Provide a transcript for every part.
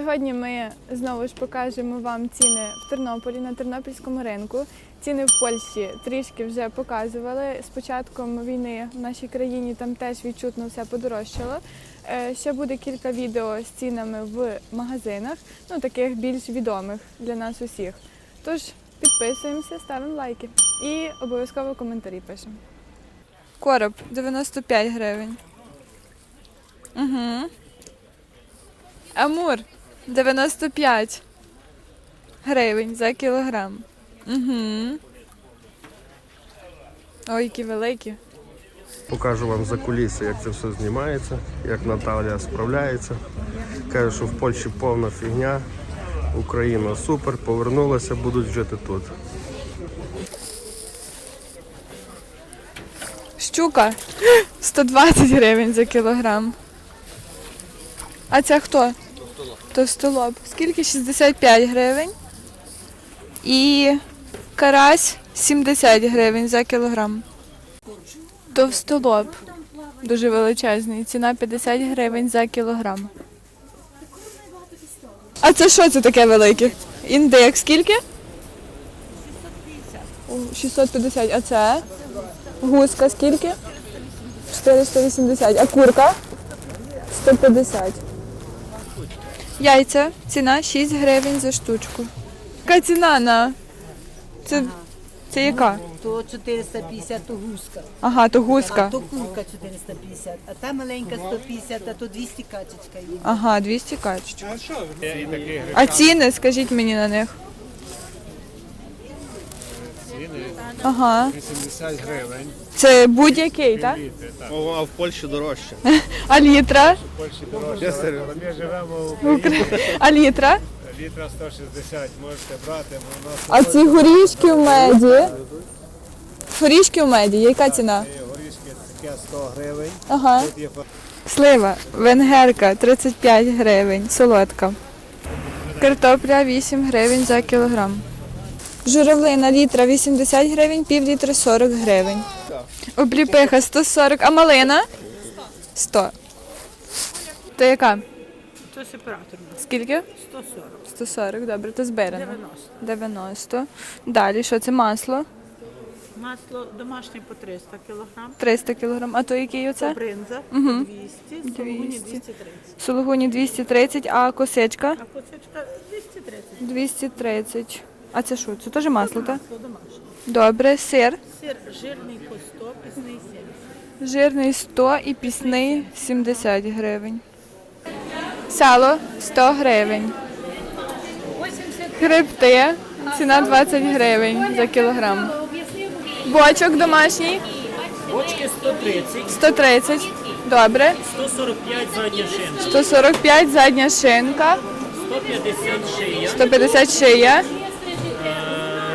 Сьогодні ми знову ж покажемо вам ціни в Тернополі на тернопільському ринку. Ціни в Польщі трішки вже показували. З початком війни в нашій країні там теж відчутно все подорожчало. Е, Ще буде кілька відео з цінами в магазинах, ну таких більш відомих для нас усіх. Тож підписуємося, ставимо лайки і обов'язково коментарі пишемо. Короб 95 гривень. Угу. Амур 95 гривень за кілограм. Угу. Ой, які великі. Покажу вам за куліси, як це все знімається, як Наталія справляється. Каже, що в Польщі повна фігня, Україна супер, повернулася, будуть жити тут. Щука 120 гривень за кілограм. А це хто? Товстолоб. Скільки? 65 гривень. І карась 70 гривень за кілограм. Товстолоб. Дуже величезний. Ціна 50 гривень за кілограм. А це що це таке велике? Індекс скільки? 650. 650. А це? Гуска скільки? 480. А курка? 150. Яйця. Ціна 6 гривень за штучку. Яка ціна на? Це, це яка? То 450, то гуска. Ага, то А гуска. то курка 450, а та маленька 150, а то 200 качечка є. Ага, 200 качечок. А ціни, скажіть мені на них. Ага. 80 гривень. Це будь-який, так? А в Польщі дорожче. А літра? Польщі дорожче. Ми живемо в Укра- А літра? літра 160, можете брати, бо у нас А ці горішки в меді. Горішки в меді, яка ціна? є горішки таке 100 гривень. Ага. Тут є Слива, венгерка 35 гривень, солодка. Картопля 8 гривень за кілограм. Журавлина літра 80 гривень, пів літра 40 гривень. Обліпиха 140, а малина? 100. То яка? То сепараторно. Скільки? 140. 140, добре, то зберено. 90. Далі, що це масло? Масло домашнє по 300 кг, 300 кілограм. А то який оце? бринза 200, сулугуні 230. Сулугуні 230, а косичка? А косичка 230. 230. А це що? Це теж масло, так? Масло домашнє. Добре, сир. Сир жирний по 100, пісний 70. Жирний 100 і пісний 70 гривень. Сало 100 гривень. Хребти. Ціна 20 гривень за кілограм. Бочок домашній Бочки 130, 130. Добре. 145 задня шинка, 145 задня шинка, 150 шия, 150 шия,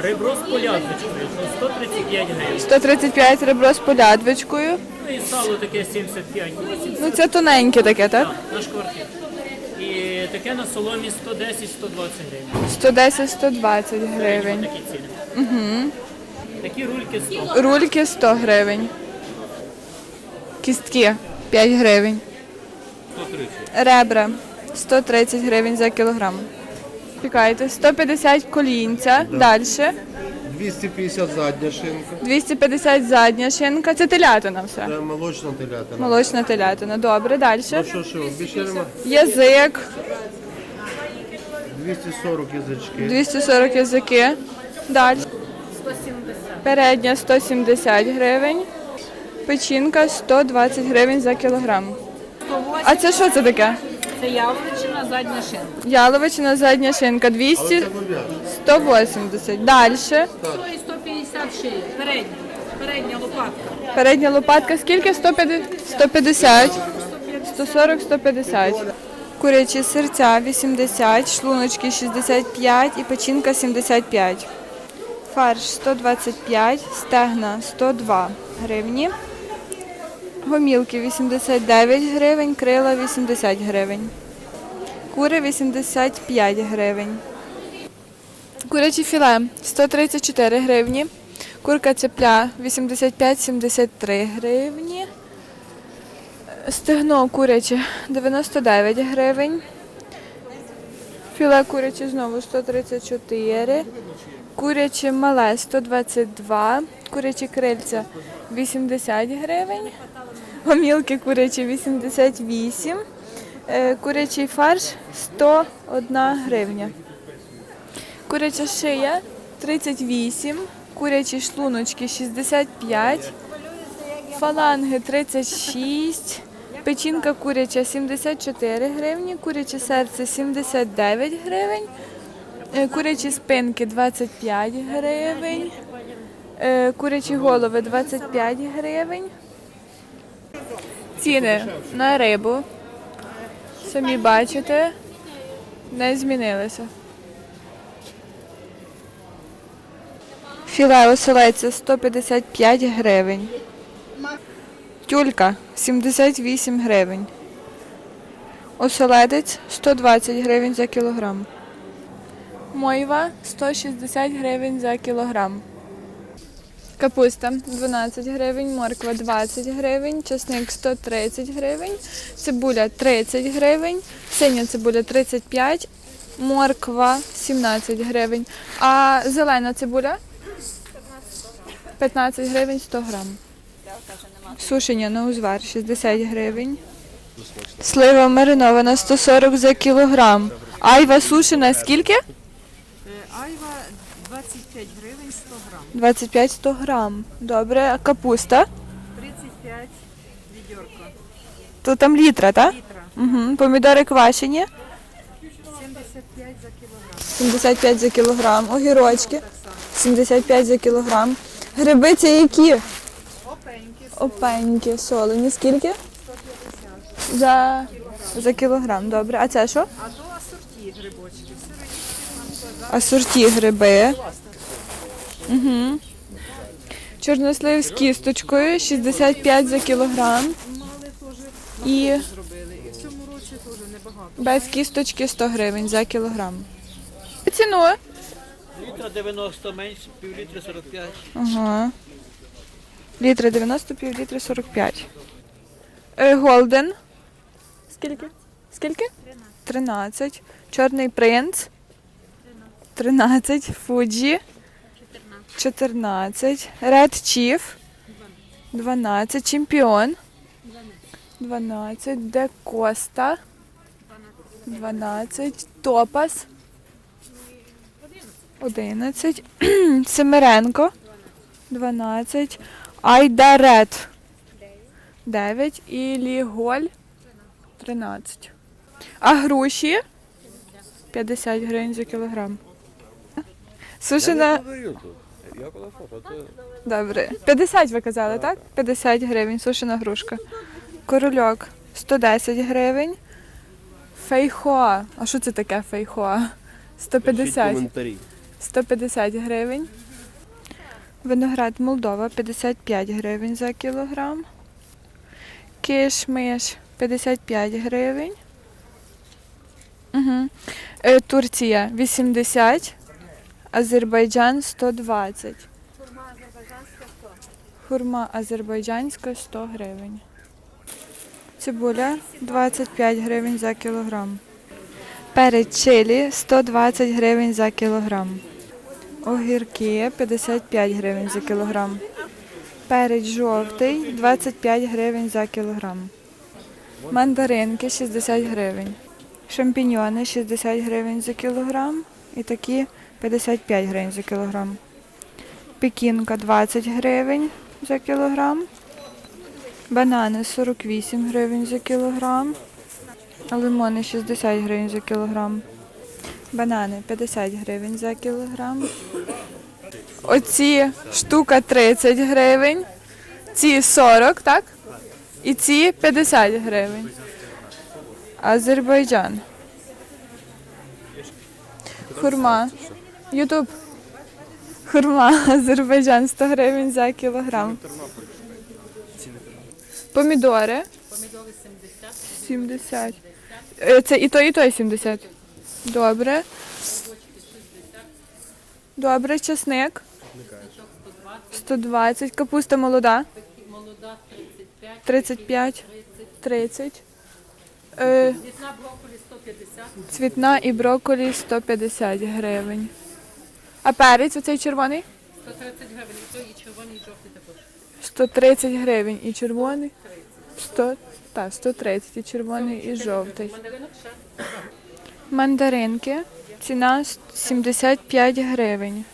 ребро з полядвичкою, 135 гривень. 135 ребро з полядвичкою. Ну і сало таке 75, 80 Ну це тоненьке таке, так? на шкварки. І таке на соломі 110-120 гривень. 110-120 гривень. Такі ціни. Угу. Такі рульки 100. Рульки 100 гривень. Кістки 5 гривень. 130. Ребра 130 гривень за кілограм. Чекайте, 150 колінця. Далі. 250 задня шинка. 250 задня шинка. Це телятина все. Це молочна телятина. Молочна телятина. Добре, далі. Ну що, що, більше нема? Язик 240 язички. 240 язики. Далі. Передня 170 гривень. Печінка 120 гривень за кілограм. А це що це таке? Це яловичина, задня шинка. Яловичина задня шинка 200, 180. Далі. 100 і 150 шиї. Передня. Передня лопатка. Передня лопатка скільки? 150? 150. 140, 150. Курячі серця 80, шлуночки 65 і печінка 75. Фарш 125, стегна 102 гривні. Гомілки 89 гривень, крила 80 гривень. Кури 85 гривень. Куряче філе 134 гривні. Курка цепля 85-73 гривні. Стегно куряче 99 гривень. Філе куряче знову 134. Куряче мале 122. Курячі крильця 80 гривень. Гомілки курячі 88. Е, Курячий фарш 101 гривня. Куряча шия 38. Курячі шлуночки 65. Фаланги 36. Печінка куряча 74 гривні, куряче серце 79 гривень, е, курячі спинки 25 гривень, е, курячі голови 25 гривень. Ціни на рибу, самі бачите, не змінилися. Філе оселеця 155 гривень. Тюлька 78 гривень. Оселедець 120 гривень за кілограм. Мойва 160 гривень за кілограм. Капуста 12 гривень, морква 20 гривень, чесник 130 гривень, цибуля 30 гривень, синя цибуля 35, морква 17 гривень, а зелена цибуля 15 гривень 100 грам. Сушення на узвар 60 гривень. Слива маринована 140 за кілограм. Айва сушена скільки? Айва 25 гривень 100 грам. 25-100 грам. Добре, а капуста? 35 відьорка. То там літра, так? Літра. Угу. Помідори квашені 75 за кілограм. 75 за кілограм. Огірочки 75 за кілограм. Гриби це які? Опеньки. Опеньки, солені. Скільки? 150. За, за кілограм, добре. А це що? А до асорті грибочки. Сироїдки. Асорті гриби. Угу. Чорнослив з кісточкою 65 за кілограм. І без кісточки 100 гривень за кілограм. Ціну? Літра 90 менше, пів літри 45. Ага. Літри 90, пів літри 45. Е, Голден. Скільки? Скільки? 13. Чорний принц. 13. Фуджі. 14. Ред Чіф. 12. Чемпіон. 12. Де Коста. 12. Топас. 11. Семеренко. 12. Айдарет. 9. І Ліголь. 13. А груші? 50 гривень за кілограм. Сушена. Добре. 50 ви казали, так? 50 гривень, сушена грушка. Корольок 110 гривень. Фейхоа. А що це таке фейхоа? 150. коментарі. 150 гривень. Виноград Молдова 55 гривень за кілограм. Кишмиш 55 гривень. Угу. Е, Турція 80. Азербайджан 120. Хурма азербайджанська 100 гривень. Цибуля 25 гривень за кілограм. Перець чилі 120 гривень за кілограм. Огірки 55 гривень за кілограм. Перець жовтий 25 гривень за кілограм. Мандаринки 60 гривень. Шампіньйони 60 гривень за кілограм. І такі 55 гривень за кілограм. Пекінка 20 гривень за кілограм. Банани 48 гривень за кілограм. Лимони 60 гривень за кілограм. Банани 50 гривень за кілограм. Оці штука 30 гривень. Ці 40, так? І ці 50 гривень. Азербайджан. Хурма. Ютуб. Хурма. Азербайджан 100 гривень за кілограм. Помідори. 70. Е, Це і той, і той 70. Добре. Добре, чесник. 120. Капуста молода. Молода 35. 35. 30. Е, Ціна брокколі 150, Цвітна і брокколі 150 гривень. А перець оцей червоний? 130 гривень, і то і червоний, і жовтий також. 130 гривень і червоний. 100, та, 130 і червоний, і жовтий. Мандаринок ще Мандаринки. Ціна 75 гривень.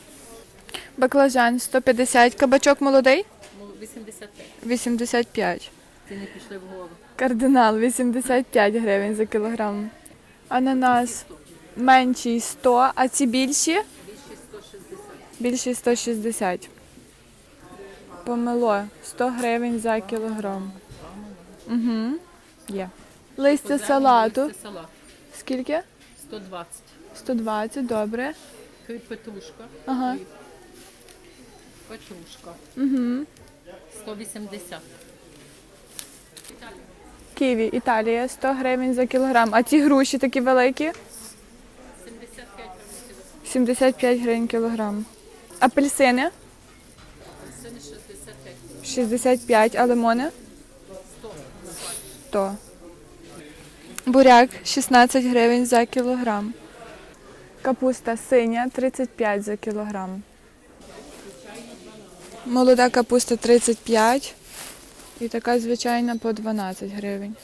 Баклажан 150. Кабачок молодий? ну, 85. 85. Ціни пішли вгору. Кардинал 85 гривень за кілограм. Ананас менший 100, а ці більші? Більші 160. Помело 100 гривень за кілограм. Угу. Є. Листя салату. Це салат. Скільки? 120. 120, добре. Кріп петрушка. Ага. Кріп. Петрушка. Угу. 180. Ківі, Італія, 100 гривень за кілограм. А ці груші такі великі? 75 гривень. 75 гривень кілограм. Апельсини? Сини 65. 65, а лимони? 100. Буряк 16 гривень за кілограм. Капуста синя 35 за кілограм. Молода капуста 35 і така звичайна по 12 гривень.